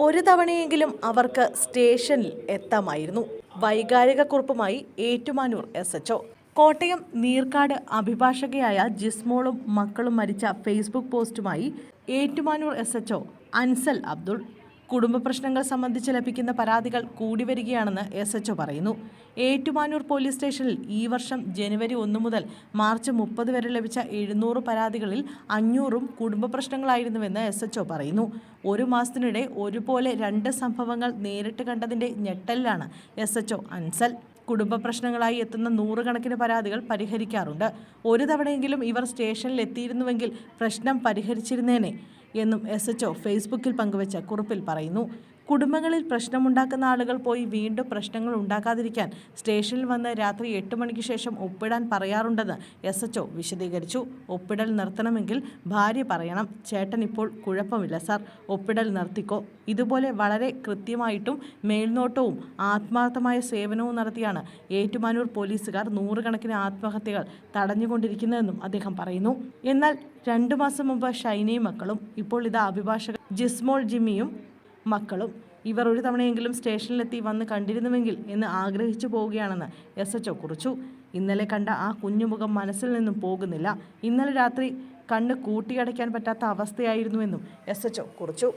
ഒരു തവണയെങ്കിലും അവർക്ക് സ്റ്റേഷനിൽ എത്താമായിരുന്നു. വൈകാരിക കുറിപ്പുമായി ഏറ്റുമാനൂർ എസ് എച്ച് കോട്ടയം നീർക്കാട് അഭിഭാഷകയായ ജിസ്മോളും മക്കളും മരിച്ച ഫേസ്ബുക്ക് പോസ്റ്റുമായി ഏറ്റുമാനൂർ എസ് എച്ച് അൻസൽ അബ്ദുൾ കുടുംബ പ്രശ്നങ്ങൾ സംബന്ധിച്ച് ലഭിക്കുന്ന പരാതികൾ കൂടി വരികയാണെന്ന് എസ് എച്ച് പറയുന്നു. ഏറ്റുമാനൂർ പോലീസ് സ്റ്റേഷനിൽ ഈ വർഷം ജനുവരി ഒന്ന് മുതൽ മാർച്ച് മുപ്പത് വരെ ലഭിച്ച എഴുന്നൂറ് പരാതികളിൽ അഞ്ഞൂറും കുടുംബ പ്രശ്നങ്ങളായിരുന്നുവെന്ന് എസ് എച്ച് പറയുന്നു. ഒരു മാസത്തിനിടെ ഒരുപോലെ രണ്ട് സംഭവങ്ങൾ നേരിട്ട് കണ്ടതിന്റെ ഞെട്ടലിലാണ് എസ് എച്ച് അൻസൽ. കുടുംബ പ്രശ്നങ്ങളായി എത്തുന്ന നൂറുകണക്കിന് പരാതികൾ പരിഹരിക്കാറുണ്ട്. ഒരു തവണയെങ്കിലും ഇവർ സ്റ്റേഷനിൽ എത്തിയിരുന്നുവെങ്കിൽ പ്രശ്നം പരിഹരിച്ചിരുന്നേനെ. എന്നും എസ് ഫേസ്ബുക്കിൽ പങ്കുവച്ച കുറിപ്പിൽ പറയുന്നു. കുടുംബങ്ങളിൽ പ്രശ്നമുണ്ടാക്കുന്ന ആളുകൾ പോയി വീണ്ടും പ്രശ്നങ്ങൾ ഉണ്ടാക്കാതിരിക്കാൻ സ്റ്റേഷനിൽ വന്ന് രാത്രി എട്ട് മണിക്ക് ശേഷം ഒപ്പിടാൻ പറയാറുണ്ടെന്ന് എസ് എച്ച് വിശദീകരിച്ചു. ഒപ്പിടൽ നിർത്തണമെങ്കിൽ ഭാര്യ പറയണം. ചേട്ടൻ ഇപ്പോൾ കുഴപ്പമില്ല സാർ. ഒപ്പിടൽ നിർത്തിക്കോ. ഇതുപോലെ വളരെ കൃത്യമായിട്ടും മേൽനോട്ടവും ആത്മാർത്ഥമായ സേവനവും നടത്തിയാണ് ഏറ്റുമാനൂർ പോലീസുകാർ നൂറുകണക്കിന് ആത്മഹത്യകൾ തടഞ്ഞുകൊണ്ടിരിക്കുന്നതെന്നും അദ്ദേഹം പറയുന്നു. എന്നാൽ രണ്ടു മാസം മുമ്പ് ഷൈനയും മക്കളും ഇപ്പോൾ ഇതാ അഭിഭാഷകൻ ജിസ്മോൾ ജിമ്മിയും മക്കളും ഇവർ ഒരു തവണയെങ്കിലും സ്റ്റേഷനിലെത്തി വന്ന് കണ്ടിരുന്നുവെങ്കിൽ എന്ന് ആഗ്രഹിച്ചു പോവുകയാണെന്ന് എസ് എച്ച് കുറിച്ചു. ഇന്നലെ കണ്ട ആ കുഞ്ഞുമുഖം മനസ്സിൽ നിന്നും പോകുന്നില്ല. ഇന്നലെ രാത്രി കണ്ണ് കൂട്ടിയടയ്ക്കാൻ പറ്റാത്ത അവസ്ഥയായിരുന്നുവെന്നും എസ് എച്ച് കുറിച്ചു.